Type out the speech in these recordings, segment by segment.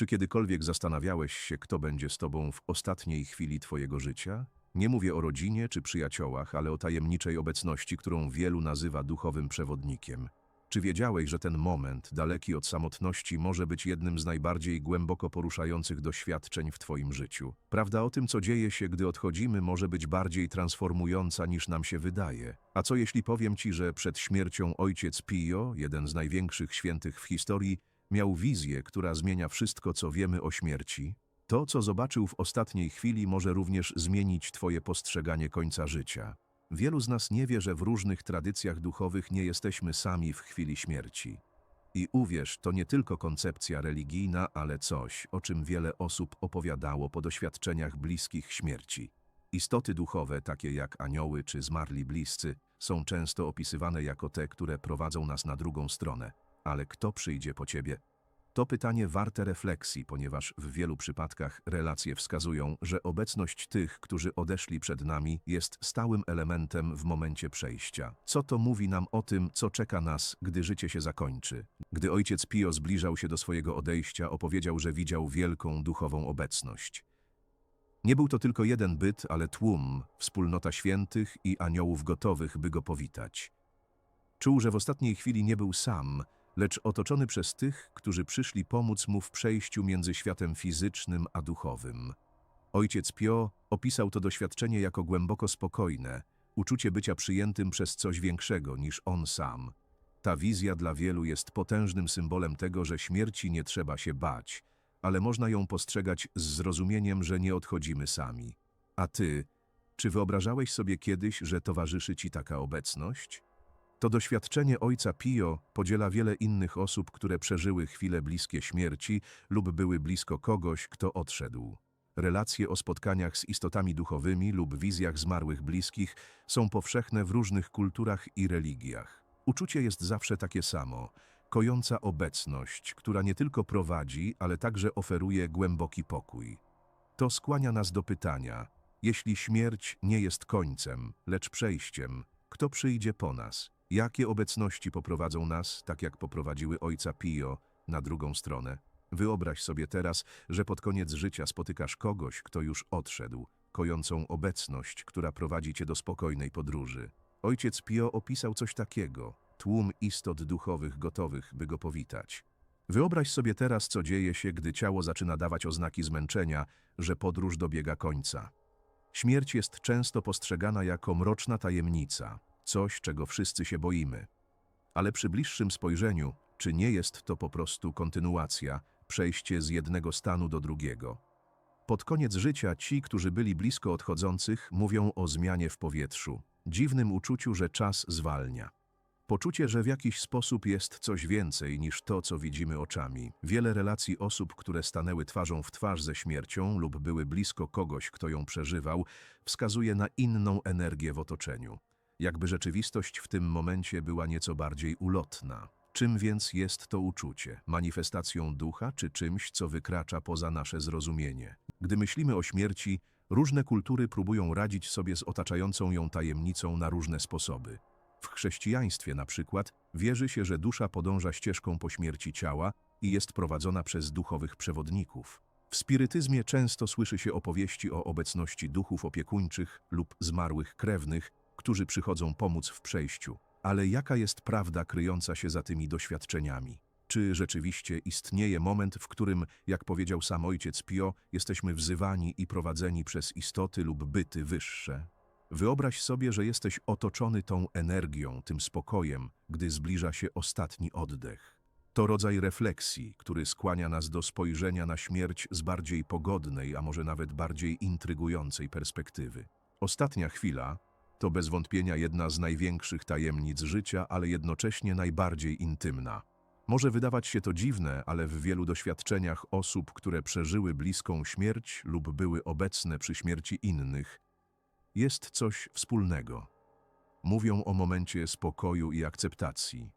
Czy kiedykolwiek zastanawiałeś się, kto będzie z tobą w ostatniej chwili twojego życia? Nie mówię o rodzinie czy przyjaciołach, ale o tajemniczej obecności, którą wielu nazywa duchowym przewodnikiem. Czy wiedziałeś, że ten moment, daleki od samotności, może być jednym z najbardziej głęboko poruszających doświadczeń w Twoim życiu? Prawda o tym, co dzieje się, gdy odchodzimy, może być bardziej transformująca niż nam się wydaje. A co jeśli powiem Ci, że przed śmiercią ojciec Pio, jeden z największych świętych w historii, miał wizję, która zmienia wszystko, co wiemy o śmierci? To, co zobaczył w ostatniej chwili, może również zmienić Twoje postrzeganie końca życia. Wielu z nas nie wie, że w różnych tradycjach duchowych nie jesteśmy sami w chwili śmierci. I uwierz, to nie tylko koncepcja religijna, ale coś, o czym wiele osób opowiadało po doświadczeniach bliskich śmierci. Istoty duchowe, takie jak anioły czy zmarli bliscy, są często opisywane jako te, które prowadzą nas na drugą stronę. Ale kto przyjdzie po ciebie? To pytanie warte refleksji, ponieważ w wielu przypadkach relacje wskazują, że obecność tych, którzy odeszli przed nami, jest stałym elementem w momencie przejścia. Co to mówi nam o tym, co czeka nas, gdy życie się zakończy? Gdy ojciec Pio zbliżał się do swojego odejścia, opowiedział, że widział wielką duchową obecność. Nie był to tylko jeden byt, ale tłum, wspólnota świętych i aniołów gotowych, by go powitać. Czuł, że w ostatniej chwili nie był sam, lecz otoczony przez tych, którzy przyszli pomóc mu w przejściu między światem fizycznym a duchowym. Ojciec Pio opisał to doświadczenie jako głęboko spokojne, uczucie bycia przyjętym przez coś większego niż on sam. Ta wizja dla wielu jest potężnym symbolem tego, że śmierci nie trzeba się bać, ale można ją postrzegać z zrozumieniem, że nie odchodzimy sami. A ty, czy wyobrażałeś sobie kiedyś, że towarzyszy ci taka obecność? To doświadczenie ojca Pio podziela wiele innych osób, które przeżyły chwile bliskie śmierci lub były blisko kogoś, kto odszedł. Relacje o spotkaniach z istotami duchowymi lub wizjach zmarłych bliskich są powszechne w różnych kulturach i religiach. Uczucie jest zawsze takie samo, kojąca obecność, która nie tylko prowadzi, ale także oferuje głęboki pokój. To skłania nas do pytania, jeśli śmierć nie jest końcem, lecz przejściem, kto przyjdzie po nas? Jakie obecności poprowadzą nas, tak jak poprowadziły ojca Pio, na drugą stronę? Wyobraź sobie teraz, że pod koniec życia spotykasz kogoś, kto już odszedł, kojącą obecność, która prowadzi cię do spokojnej podróży. Ojciec Pio opisał coś takiego, tłum istot duchowych gotowych, by go powitać. Wyobraź sobie teraz, co dzieje się, gdy ciało zaczyna dawać oznaki zmęczenia, że podróż dobiega końca. Śmierć jest często postrzegana jako mroczna tajemnica, coś, czego wszyscy się boimy. Ale przy bliższym spojrzeniu, czy nie jest to po prostu kontynuacja, przejście z jednego stanu do drugiego? Pod koniec życia ci, którzy byli blisko odchodzących, mówią o zmianie w powietrzu, dziwnym uczuciu, że czas zwalnia. Poczucie, że w jakiś sposób jest coś więcej niż to, co widzimy oczami. Wiele relacji osób, które stanęły twarzą w twarz ze śmiercią lub były blisko kogoś, kto ją przeżywał, wskazuje na inną energię w otoczeniu jakby rzeczywistość w tym momencie była nieco bardziej ulotna. Czym więc jest to uczucie? Manifestacją ducha czy czymś, co wykracza poza nasze zrozumienie? Gdy myślimy o śmierci, różne kultury próbują radzić sobie z otaczającą ją tajemnicą na różne sposoby. W chrześcijaństwie na przykład wierzy się, że dusza podąża ścieżką po śmierci ciała i jest prowadzona przez duchowych przewodników. W spirytyzmie często słyszy się opowieści o obecności duchów opiekuńczych lub zmarłych krewnych, którzy przychodzą pomóc w przejściu. Ale jaka jest prawda kryjąca się za tymi doświadczeniami? Czy rzeczywiście istnieje moment, w którym, jak powiedział sam ojciec Pio, jesteśmy wzywani i prowadzeni przez istoty lub byty wyższe? Wyobraź sobie, że jesteś otoczony tą energią, tym spokojem, gdy zbliża się ostatni oddech. To rodzaj refleksji, który skłania nas do spojrzenia na śmierć z bardziej pogodnej, a może nawet bardziej intrygującej perspektywy. Ostatnia chwila, to bez wątpienia jedna z największych tajemnic życia, ale jednocześnie najbardziej intymna. Może wydawać się to dziwne, ale w wielu doświadczeniach osób, które przeżyły bliską śmierć lub były obecne przy śmierci innych, jest coś wspólnego. Mówią o momencie spokoju i akceptacji.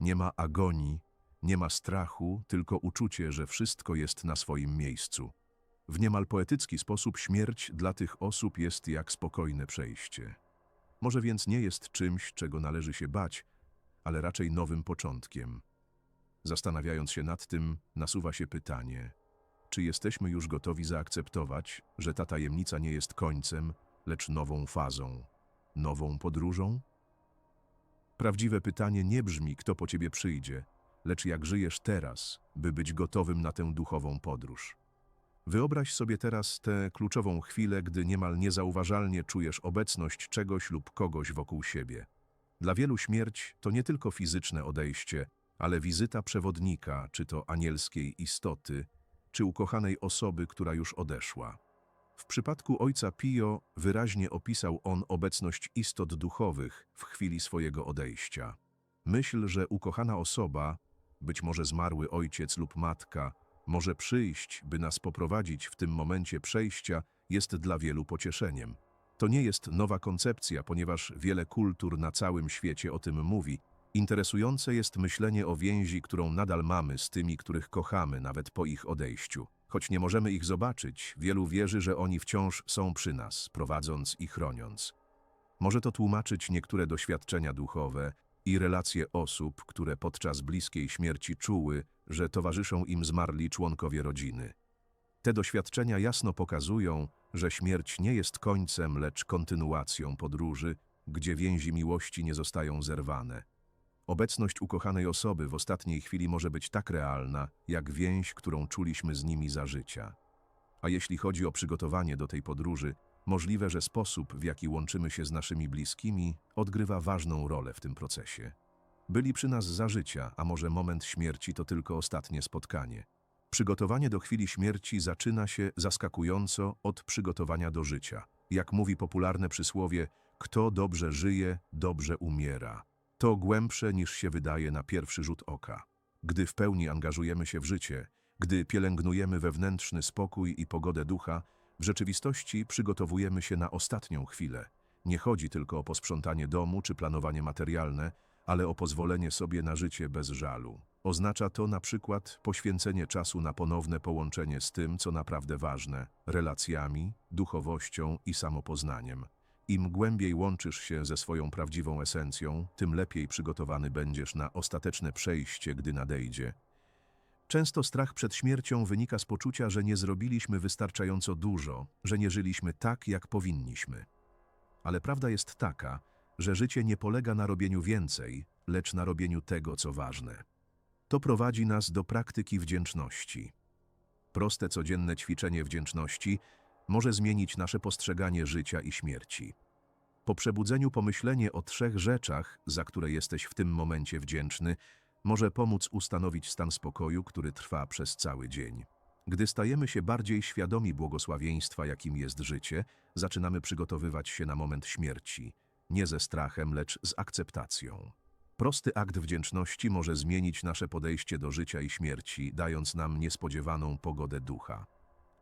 Nie ma agonii, nie ma strachu, tylko uczucie, że wszystko jest na swoim miejscu. W niemal poetycki sposób śmierć dla tych osób jest jak spokojne przejście. Może więc nie jest czymś, czego należy się bać, ale raczej nowym początkiem. Zastanawiając się nad tym, nasuwa się pytanie, Czy jesteśmy już gotowi zaakceptować, że ta tajemnica nie jest końcem, lecz nową fazą, nową podróżą? Prawdziwe pytanie nie brzmi, kto po ciebie przyjdzie, lecz jak żyjesz teraz, by być gotowym na tę duchową podróż. Wyobraź sobie teraz tę kluczową chwilę, gdy niemal niezauważalnie czujesz obecność czegoś lub kogoś wokół siebie. Dla wielu śmierć to nie tylko fizyczne odejście, ale wizyta przewodnika, czy to anielskiej istoty, czy ukochanej osoby, która już odeszła. W przypadku ojca Pio wyraźnie opisał on obecność istot duchowych w chwili swojego odejścia. Myśl, że ukochana osoba, być może zmarły ojciec lub matka, może przyjść, by nas poprowadzić w tym momencie przejścia, jest dla wielu pocieszeniem. To nie jest nowa koncepcja, ponieważ wiele kultur na całym świecie o tym mówi. Interesujące jest myślenie o więzi, którą nadal mamy z tymi, których kochamy, nawet po ich odejściu. Choć nie możemy ich zobaczyć, wielu wierzy, że oni wciąż są przy nas, prowadząc i chroniąc. Może to tłumaczyć niektóre doświadczenia duchowe i relacje osób, które podczas bliskiej śmierci czuły, że towarzyszą im zmarli członkowie rodziny. Te doświadczenia jasno pokazują, że śmierć nie jest końcem, lecz kontynuacją podróży, gdzie więzi miłości nie zostają zerwane. Obecność ukochanej osoby w ostatniej chwili może być tak realna, jak więź, którą czuliśmy z nimi za życia. A jeśli chodzi o przygotowanie do tej podróży, możliwe, że sposób, w jaki łączymy się z naszymi bliskimi, odgrywa ważną rolę w tym procesie. Byli przy nas za życia, a może moment śmierci to tylko ostatnie spotkanie. Przygotowanie do chwili śmierci zaczyna się zaskakująco od przygotowania do życia. Jak mówi popularne przysłowie, kto dobrze żyje, dobrze umiera. To głębsze niż się wydaje na pierwszy rzut oka. Gdy w pełni angażujemy się w życie, gdy pielęgnujemy wewnętrzny spokój i pogodę ducha, w rzeczywistości przygotowujemy się na ostatnią chwilę. Nie chodzi tylko o posprzątanie domu czy planowanie materialne, ale o pozwolenie sobie na życie bez żalu. Oznacza to na przykład poświęcenie czasu na ponowne połączenie z tym, co naprawdę ważne relacjami, duchowością i samopoznaniem. Im głębiej łączysz się ze swoją prawdziwą esencją, tym lepiej przygotowany będziesz na ostateczne przejście, gdy nadejdzie. Często strach przed śmiercią wynika z poczucia, że nie zrobiliśmy wystarczająco dużo, że nie żyliśmy tak, jak powinniśmy. Ale prawda jest taka, że życie nie polega na robieniu więcej, lecz na robieniu tego, co ważne. To prowadzi nas do praktyki wdzięczności. Proste codzienne ćwiczenie wdzięczności może zmienić nasze postrzeganie życia i śmierci. Po przebudzeniu pomyślenie o trzech rzeczach, za które jesteś w tym momencie wdzięczny, może pomóc ustanowić stan spokoju, który trwa przez cały dzień. Gdy stajemy się bardziej świadomi błogosławieństwa, jakim jest życie, zaczynamy przygotowywać się na moment śmierci, nie ze strachem, lecz z akceptacją. Prosty akt wdzięczności może zmienić nasze podejście do życia i śmierci, dając nam niespodziewaną pogodę ducha.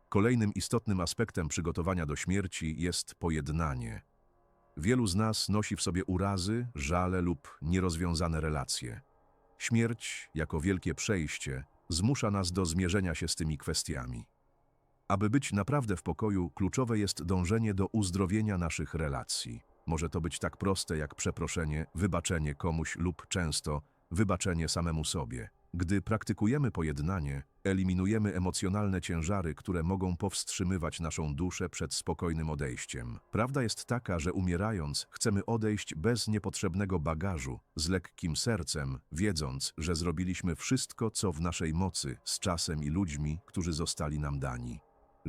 Kolejnym istotnym aspektem przygotowania do śmierci jest pojednanie. Wielu z nas nosi w sobie urazy, żale lub nierozwiązane relacje. Śmierć, jako wielkie przejście, zmusza nas do zmierzenia się z tymi kwestiami. Aby być naprawdę w pokoju, kluczowe jest dążenie do uzdrowienia naszych relacji. Może to być tak proste jak przeproszenie, wybaczenie komuś lub często wybaczenie samemu sobie. Gdy praktykujemy pojednanie, eliminujemy emocjonalne ciężary, które mogą powstrzymywać naszą duszę przed spokojnym odejściem. Prawda jest taka, że umierając, chcemy odejść bez niepotrzebnego bagażu, z lekkim sercem, wiedząc, że zrobiliśmy wszystko, co w naszej mocy, z czasem i ludźmi, którzy zostali nam dani.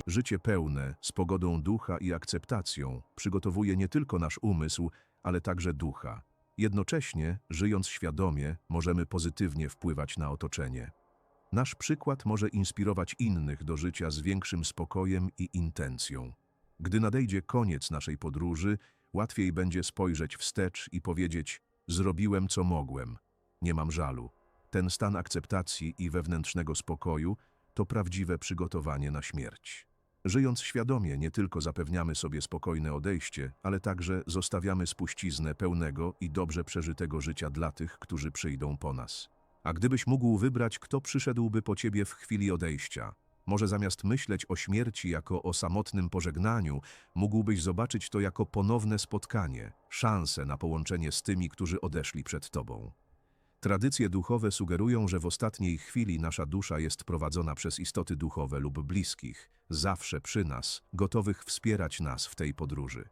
Życie pełne, z pogodą ducha i akceptacją, przygotowuje nie tylko nasz umysł, ale także ducha. Jednocześnie, żyjąc świadomie, możemy pozytywnie wpływać na otoczenie. Nasz przykład może inspirować innych do życia z większym spokojem i intencją. Gdy nadejdzie koniec naszej podróży, łatwiej będzie spojrzeć wstecz i powiedzieć: Zrobiłem co mogłem, nie mam żalu. Ten stan akceptacji i wewnętrznego spokoju to prawdziwe przygotowanie na śmierć. Żyjąc świadomie, nie tylko zapewniamy sobie spokojne odejście, ale także zostawiamy spuściznę pełnego i dobrze przeżytego życia dla tych, którzy przyjdą po nas. A gdybyś mógł wybrać, kto przyszedłby po ciebie w chwili odejścia, może zamiast myśleć o śmierci jako o samotnym pożegnaniu, mógłbyś zobaczyć to jako ponowne spotkanie, szansę na połączenie z tymi, którzy odeszli przed tobą. Tradycje duchowe sugerują, że w ostatniej chwili nasza dusza jest prowadzona przez istoty duchowe lub bliskich, zawsze przy nas, gotowych wspierać nas w tej podróży.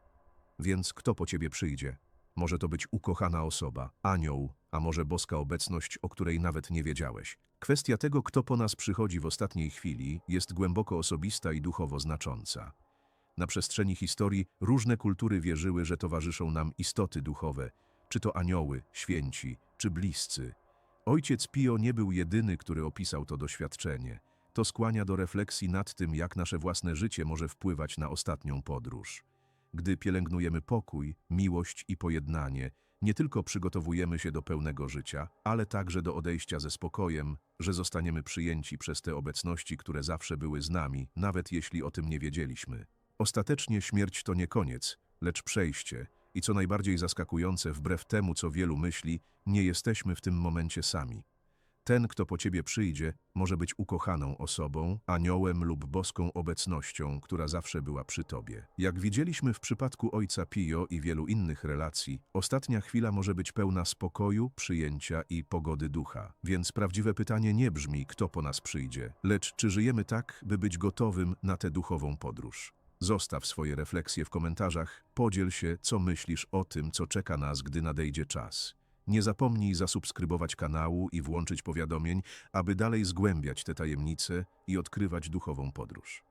Więc kto po ciebie przyjdzie? Może to być ukochana osoba, anioł, a może boska obecność, o której nawet nie wiedziałeś. Kwestia tego, kto po nas przychodzi w ostatniej chwili, jest głęboko osobista i duchowo znacząca. Na przestrzeni historii różne kultury wierzyły, że towarzyszą nam istoty duchowe, czy to anioły, święci, czy bliscy. Ojciec Pio nie był jedyny, który opisał to doświadczenie. To skłania do refleksji nad tym, jak nasze własne życie może wpływać na ostatnią podróż. Gdy pielęgnujemy pokój, miłość i pojednanie, nie tylko przygotowujemy się do pełnego życia, ale także do odejścia ze spokojem, że zostaniemy przyjęci przez te obecności, które zawsze były z nami, nawet jeśli o tym nie wiedzieliśmy. Ostatecznie śmierć to nie koniec, lecz przejście, i co najbardziej zaskakujące, wbrew temu, co wielu myśli, nie jesteśmy w tym momencie sami. Ten, kto po ciebie przyjdzie, może być ukochaną osobą, aniołem lub boską obecnością, która zawsze była przy tobie. Jak widzieliśmy w przypadku ojca Pio i wielu innych relacji, ostatnia chwila może być pełna spokoju, przyjęcia i pogody ducha. Więc prawdziwe pytanie nie brzmi, kto po nas przyjdzie, lecz czy żyjemy tak, by być gotowym na tę duchową podróż. Zostaw swoje refleksje w komentarzach, podziel się, co myślisz o tym, co czeka nas, gdy nadejdzie czas. Nie zapomnij zasubskrybować kanału i włączyć powiadomień, aby dalej zgłębiać te tajemnice i odkrywać duchową podróż.